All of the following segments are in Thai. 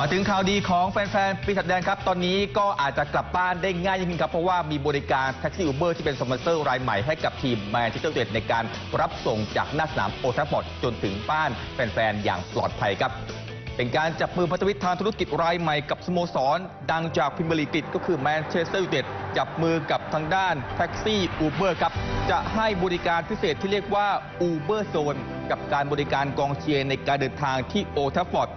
มาถึงข่าวดีของแฟนๆ ปีศาจแดงครับ ตอนนี้ก็อาจจะกลับบ้านได้ง่ายยิ่งขึ้นครับ เพราะว่ามีบริการแท็กซี่อูเบอร์ที่เป็นสปอนเซอร์รายใหม่ให้กับทีมแมนเชสเตอร์ยูไนเต็ดในการรับส่งจากหน้าสนามโอทัฟฟอร์ดจนถึงบ้านแฟนๆ อย่างปลอดภัยครับ เป็นการจับมือพันธมิตรทางธุรกิจรายใหม่กับสโมสร ดังจากพรีเมียร์ลีกอังกฤษก็คือแมนเชสเตอร์ยูไนเต็ดจับมือกับทางด้านแท็กซี่อูเบอร์ครับจะให้บริการพิเศษที่เรียกว่าอูเบอร์โซนกับการบริการกองเชียร์ในการเดินทางที่โอทัฟฟอร์ด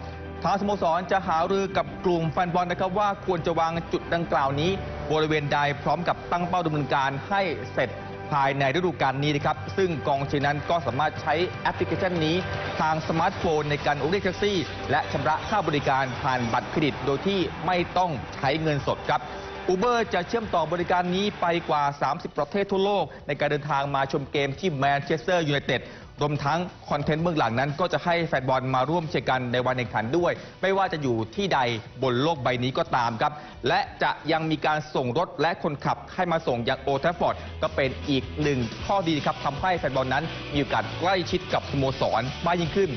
ทางสโมสรจะหารือกับกลุ่มแฟนบอลนะครับว่าควรจะวางจุดดังกล่าวนี้ บริเวณใดพร้อมกับตั้งเป้าดำเนินการให้เสร็จภายในฤดูกาลนี้นะครับ ซึ่งกองเชียร์นั้นก็สามารถใช้แอปพลิเคชันนี้ ทางสมาร์ทโฟนในการเรียกแท็กซี่ และชำระค่าบริการผ่านบัตรเครดิต โดยที่ไม่ต้องใช้เงินสดครับ อูเบอร์จะเชื่อมต่อบริการนี้ไปกว่า 30 ประเทศทั่วโลก ในการเดินทางมาชมเกมที่แมนเชสเตอร์ยูไนเต็ดรวมทั้งคอนเทนต์เบื้องหลังนั้น ก็จะให้แฟนบอลมาร่วมเชียร์กันในวันแข่งขันด้วย ไม่ว่าจะอยู่ที่ใดบนโลกใบนี้ก็ตามครับ และจะยังมีการส่งรถและคนขับให้มาส่งยังโอทฟฟอร์ดก็เป็นอีกหนึ่งข้อดีครับทำให้แฟนบอลนั้นมีโอกาสใกล้ชิดกับสโมสรมากยิ่งขึ้น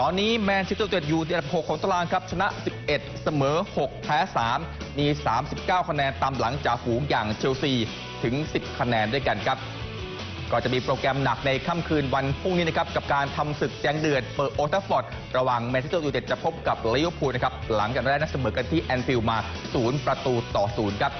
ตอนนี้แมนเชสเตอร์ยูไนเต็ดอยู่ในอันดับ 6 ของตารางครับ ชนะ 11 เสมอ 6 แพ้ 3 มี 39 คะแนนตามหลังจากฝูงอย่างเชลซีถึง 10 คะแนนด้วยกันครับ ก็จะมีโปรแกรมหนักในค่ำคืนวันพรุ่งนี้นะครับกับการทำศึกแจ้งเดือดเปิดโอทัฟฟอร์ดระหว่างแมนเชสเตอร์ยูไนเต็ดจะพบกับลิเวอร์พูลนะครับหลังจากได้นัดเสมอกันที่แอนฟิลด์มา 0 ประตูต่อ 0 ครับ